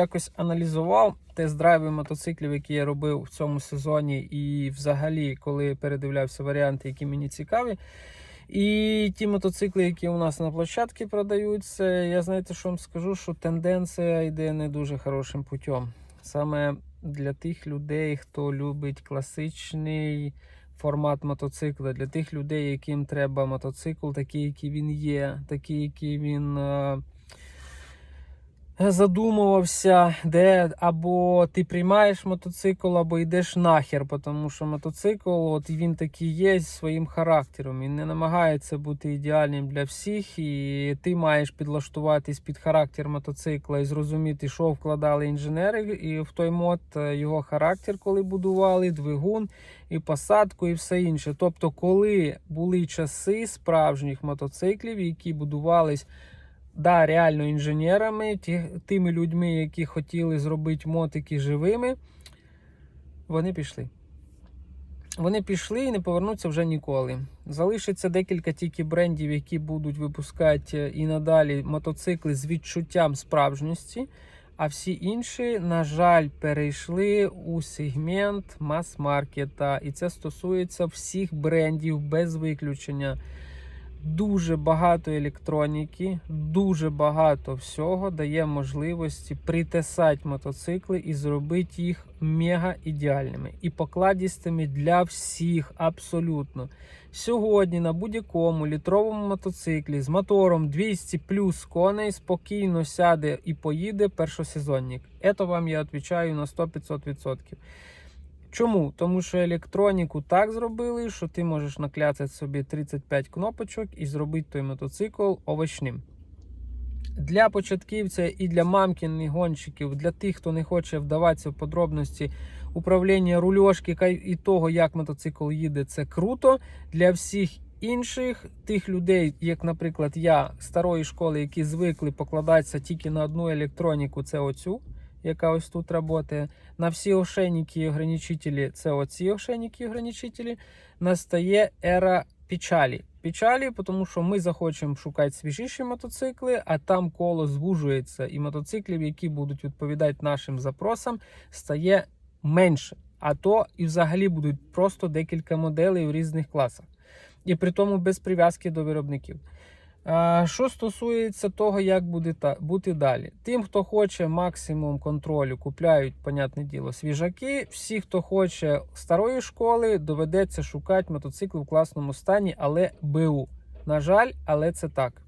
Якось аналізував тест-драйви мотоциклів, які я робив в цьому сезоні, і взагалі, коли передивлявся варіанти, які мені цікаві. І ті мотоцикли, які у нас на площадці продаються, я знаєте, що вам скажу, що тенденція йде не дуже хорошим путем. Саме для тих людей, хто любить класичний формат мотоцикла, для тих людей, яким треба мотоцикл, такий, який він є, такий, який він. Задумувався, де або ти приймаєш мотоцикл, або йдеш нахер, тому що мотоцикл, от він такий є зі своїм характером. Він не намагається бути ідеальним для всіх, і ти маєш підлаштуватись під характер мотоцикла і зрозуміти, що вкладали інженери і в той мод е, його характер, коли будували, двигун і посадку, і все інше. Тобто, коли були часи справжніх мотоциклів, які будувались да, реально інженерами, ті, тими людьми, які хотіли зробити мотики живими, вони пішли. Вони пішли і не повернуться вже ніколи. Залишиться декілька тільки брендів, які будуть випускати е, і надалі мотоцикли з відчуттям справжності. А всі інші, на жаль, перейшли у сегмент мас-маркета. І це стосується всіх брендів без виключення дуже багато електроніки, дуже багато всього дає можливості притесати мотоцикли і зробити їх мега ідеальними і покладістими для всіх абсолютно. Сьогодні на будь-якому літровому мотоциклі з мотором 200 плюс коней спокійно сяде і поїде першосезонник. Це вам я відповідаю на 100-500%. Чому? Тому що електроніку так зробили, що ти можеш накляцати собі 35 кнопочок і зробити той мотоцикл овочним. Для початківця і для мамкіних гонщиків, для тих, хто не хоче вдаватися в подробності управління рульошки і того, як мотоцикл їде, це круто. Для всіх інших тих людей, як, наприклад, я старої школи, які звикли покладатися тільки на одну електроніку, це оцю яка ось тут працює. На всі ошейники і ограничителі, це оці ошейники і ограничителі, настає ера печалі. Печалі, тому що ми захочемо шукати свіжіші мотоцикли, а там коло звужується, і мотоциклів, які будуть відповідати нашим запросам, стає менше. А то і взагалі будуть просто декілька моделей у різних класах. І при тому без прив'язки до виробників. Що стосується того, як буде та, бути далі, тим, хто хоче максимум контролю, купляють, понятне діло, свіжаки. Всі, хто хоче старої школи, доведеться шукати мотоцикл в класному стані, але БУ. На жаль, але це так.